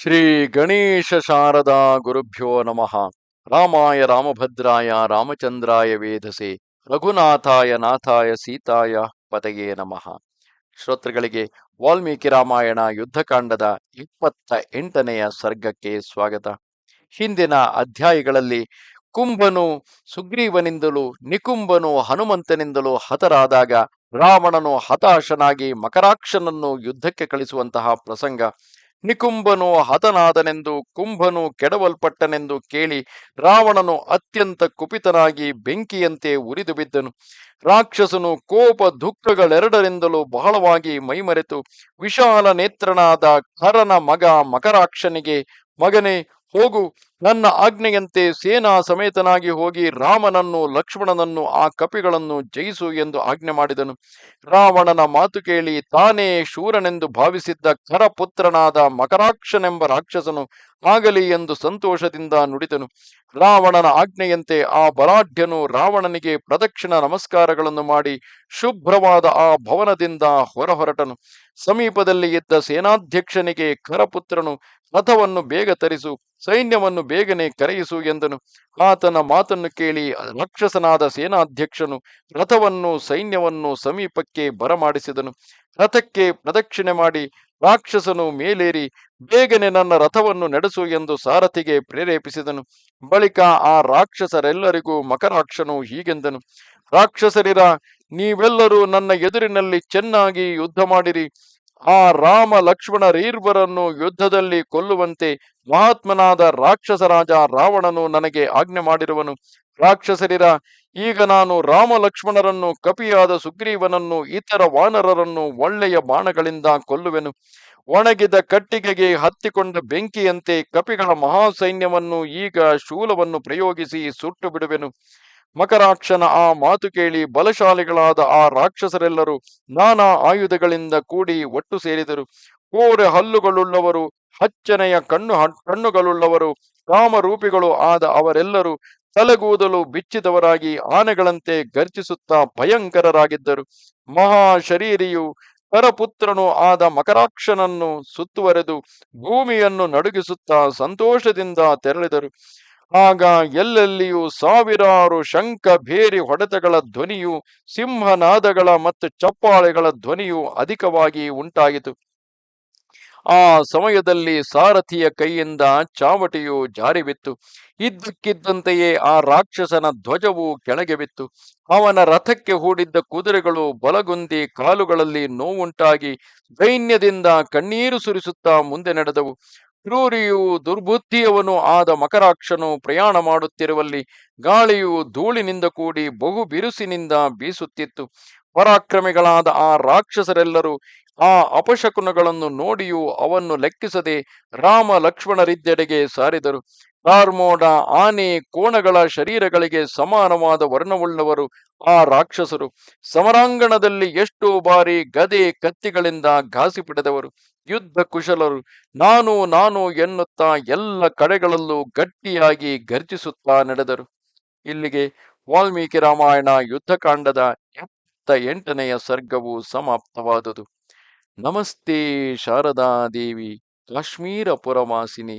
ಶ್ರೀ ಗಣೇಶ ಶಾರದಾ ಗುರುಭ್ಯೋ ನಮಃ. ರಾಮಾಯ ರಾಮಭದ್ರಾಯ ರಾಮಚಂದ್ರಾಯ ವೇಧಸೆ ರಘುನಾಥಾಯ ನಾಥಾಯ ಸೀತಾಯ ಪದಯೇ ನಮಃ. ಶ್ರೋತೃಗಳಿಗೆ ವಾಲ್ಮೀಕಿ ರಾಮಾಯಣ ಯುದ್ಧಕಾಂಡದ ಇಪ್ಪತ್ತ ಎಂಟನೆಯ ಸರ್ಗಕ್ಕೆ ಸ್ವಾಗತ. ಹಿಂದಿನ ಅಧ್ಯಾಯಗಳಲ್ಲಿ ಕುಂಭನು ಸುಗ್ರೀವನಿಂದಲೂ ನಿಕುಂಭನು ಹನುಮಂತನಿಂದಲೂ ಹತರಾದಾಗ ರಾವಣನು ಹತಾಶನಾಗಿ ಮಕರಾಕ್ಷನನ್ನು ಯುದ್ಧಕ್ಕೆ ಕಳಿಸುವಂತಹ ಪ್ರಸಂಗ ನಿಕುಂಭನು ಹತನಾದನೆಂದು, ಕುಂಭನು ಕೆಡವಲ್ಪಟ್ಟನೆಂದು ಕೇಳಿ ರಾವಣನು ಅತ್ಯಂತ ಕುಪಿತನಾಗಿ ಬೆಂಕಿಯಂತೆ ಉರಿದು ಬಿದ್ದನು. ರಾಕ್ಷಸನು ಕೋಪ ದುಃಖಗಳೆರಡರಿಂದಲೂ ಬಹಳವಾಗಿ ಮೈಮರೆತು. ವಿಶಾಲ ನೇತ್ರನಾದ ಕರನ ಮಗ ಮಕರಾಕ್ಷನಿಗೆ, ಮಗನೇ, ಹೋಗು ನನ್ನ ಆಜ್ಞೆಯಂತೆ ಸೇನಾ ಸಮೇತನಾಗಿ ಹೋಗಿ ರಾಮನನ್ನು, ಲಕ್ಷ್ಮಣನನ್ನು, ಆ ಕಪಿಗಳನ್ನು ಜಯಿಸು ಎಂದು ಆಜ್ಞೆ ಮಾಡಿದನು. ರಾವಣನ ಮಾತು ಕೇಳಿ ತಾನೇ ಶೂರನೆಂದು ಭಾವಿಸಿದ್ದ ಕರಪುತ್ರನಾದ ಮಕರಾಕ್ಷನೆಂಬ ರಾಕ್ಷಸನು ಆಗಲಿ ಎಂದು ಸಂತೋಷದಿಂದ ನುಡಿದನು. ರಾವಣನ ಆಜ್ಞೆಯಂತೆ ಆ ಬಲಾಢ್ಯನು ರಾವಣನಿಗೆ ಪ್ರದಕ್ಷಿಣ ನಮಸ್ಕಾರಗಳನ್ನು ಮಾಡಿ ಶುಭ್ರವಾದ ಆ ಭವನದಿಂದ ಹೊರಹೊರಟನು. ಸಮೀಪದಲ್ಲಿ ಇದ್ದ ಸೇನಾಧ್ಯಕ್ಷನಿಗೆ ಕರಪುತ್ರನು ರಥವನ್ನು ಬೇಗ ತರಿಸು, ಸೈನ್ಯವನ್ನು ಬೇಗನೆ ಕರೆಯಿಸು ಎಂದನು. ಆತನ ಮಾತನ್ನು ಕೇಳಿ ರಾಕ್ಷಸನಾದ ಸೇನಾಧ್ಯಕ್ಷನು ರಥವನ್ನು ಸೈನ್ಯವನ್ನು ಸಮೀಪಕ್ಕೆ ಬರಮಾಡಿಸಿದನು. ರಥಕ್ಕೆ ಪ್ರದಕ್ಷಿಣೆ ಮಾಡಿ ರಾಕ್ಷಸನು ಮೇಲೇರಿ ಬೇಗನೆ ನನ್ನ ರಥವನ್ನು ನಡೆಸು ಎಂದು ಸಾರಥಿಗೆ ಪ್ರೇರೇಪಿಸಿದನು. ಬಳಿಕ ಆ ರಾಕ್ಷಸರೆಲ್ಲರಿಗೂ ಮಕರಾಕ್ಷನು ಹೀಗೆಂದನು. ರಾಕ್ಷಸರಿರ, ನೀವೆಲ್ಲರೂ ನನ್ನ ಎದುರಿನಲ್ಲಿ ಚೆನ್ನಾಗಿ ಯುದ್ಧ ಮಾಡಿರಿ. ಆ ರಾಮ ಲಕ್ಷ್ಮಣರೀರ್ವರನ್ನು ಯುದ್ಧದಲ್ಲಿ ಕೊಲ್ಲುವಂತೆ ಮಹಾತ್ಮನಾದ ರಾಕ್ಷಸ ರಾಜ ರಾವಣನು ನನಗೆ ಆಜ್ಞೆ ಮಾಡಿರುವನು. ರಾಕ್ಷಸರಿರ, ಈಗ ನಾನು ರಾಮ ಲಕ್ಷ್ಮಣರನ್ನು, ಕಪಿಯಾದ ಸುಗ್ರೀವನನ್ನು, ಇತರ ವಾನರರನ್ನು ಒಳ್ಳೆಯ ಬಾಣಗಳಿಂದ ಕೊಲ್ಲುವೆನು. ಒಣಗಿದ ಕಟ್ಟಿಗೆಗೆ ಹತ್ತಿಕೊಂಡ ಬೆಂಕಿಯಂತೆ ಕಪಿಗಳ ಮಹಾಸೈನ್ಯವನ್ನು, ಈಗ ಶೂಲವನ್ನು ಪ್ರಯೋಗಿಸಿ ಸುಟ್ಟು ಬಿಡುವೆನು. ಮಕರಾಕ್ಷನ ಆ ಮಾತು ಕೇಳಿ ಬಲಶಾಲಿಗಳಾದ ಆ ರಾಕ್ಷಸರೆಲ್ಲರೂ ನಾನಾ ಆಯುಧಗಳಿಂದ ಕೂಡಿ ಒಟ್ಟು ಸೇರಿದರು. ಕೋರೆ ಹಲ್ಲುಗಳುಳ್ಳವರು, ಹಚ್ಚನೆಯ ಕಣ್ಣು ಕಣ್ಣುಗಳುಳ್ಳವರು, ಕಾಮರೂಪಿಗಳು ಆದ ಅವರೆಲ್ಲರೂ ತಲೆಗೂದಲು ಬಿಚ್ಚಿದವರಾಗಿ ಆನೆಗಳಂತೆ ಗರ್ಜಿಸುತ್ತಾ ಭಯಂಕರರಾಗಿದ್ದರು. ಮಹಾಶರೀರಿಯು ಆದ ಮಕರಾಕ್ಷನನ್ನು ಸುತ್ತುವರೆದು ಭೂಮಿಯನ್ನು ನಡುಗಿಸುತ್ತಾ ಸಂತೋಷದಿಂದ ತೆರಳಿದರು. ಆಗ ಎಲ್ಲೆಲ್ಲಿಯೂ ಸಾವಿರಾರು ಶಂಖ ಭೇರಿ ಹೊಡೆತಗಳ ಧ್ವನಿಯು, ಸಿಂಹನಾದಗಳ ಮತ್ತು ಚಪ್ಪಾಳೆಗಳ ಧ್ವನಿಯು ಅಧಿಕವಾಗಿ ಉಂಟಾಯಿತು. ಆ ಸಮಯದಲ್ಲಿ ಸಾರಥಿಯ ಕೈಯಿಂದ ಚಾವಟಿಯು ಜಾರಿ ಬಿತ್ತು ಇದ್ದಕ್ಕಿದ್ದಂತೆಯೇ ಆ ರಾಕ್ಷಸನ ಧ್ವಜವು ಕೆಳಗೆ ಬಿತ್ತು. ಅವನ ರಥಕ್ಕೆ ಹೂಡಿದ್ದ ಕುದುರೆಗಳು ಬಲಗುಂದಿ ಕಾಲುಗಳಲ್ಲಿ ನೋವುಂಟಾಗಿ ದೈನ್ಯದಿಂದ ಕಣ್ಣೀರು ಸುರಿಸುತ್ತಾ ಮುಂದೆ ನಡೆದವು. ಕ್ರೂರಿಯು ದುರ್ಬುದ್ಧಿಯವನು ಆದ ಮಕರಾಕ್ಷನು ಪ್ರಯಾಣ ಮಾಡುತ್ತಿರುವಲ್ಲಿ ಗಾಳಿಯು ಧೂಳಿನಿಂದ ಕೂಡಿ ಬಹು ಬಿರುಸಿನಿಂದ ಬೀಸುತ್ತಿತ್ತು. ಪರಾಕ್ರಮಿಗಳಾದ ಆ ರಾಕ್ಷಸರೆಲ್ಲರೂ ಆ ಅಪಶಕುನಗಳನ್ನು ನೋಡಿಯೂ ಅವನ್ನು ಲೆಕ್ಕಿಸದೆ ರಾಮ ಲಕ್ಷ್ಮಣರಿದ್ದೆಡೆಗೆ ಸಾರಿದರು. ಕಾರ್ಮೋಡ ಆನೆ ಕೋಣಗಳ ಶರೀರಗಳಿಗೆ ಸಮಾನವಾದ ವರ್ಣವುಳ್ಳವರು ಆ ರಾಕ್ಷಸರು. ಸಮರಾಂಗಣದಲ್ಲಿ ಎಷ್ಟೋ ಬಾರಿ ಗದೆ ಕತ್ತಿಗಳಿಂದ ಘಾಸಿ ಪಡೆದವರು. ಯುದ್ಧ ಕುಶಲರು. ನಾನು ನಾನು ಎನ್ನುತ್ತಾ ಎಲ್ಲ ಕಡೆಗಳಲ್ಲೂ ಗಟ್ಟಿಯಾಗಿ ಗರ್ಜಿಸುತ್ತಾ ನಡೆದರು. ಇಲ್ಲಿಗೆ ವಾಲ್ಮೀಕಿ ರಾಮಾಯಣ ಯುದ್ಧಕಾಂಡದ ಎಪ್ಪತ್ತ ಎಂಟನೆಯ ಸರ್ಗವು ಸಮಾಪ್ತವಾದುದು. ನಮಸ್ತೆ ಶಾರದಾ ದೇವಿ, ಕಾಶ್ಮೀರ ಪುರವಾಸಿನಿ.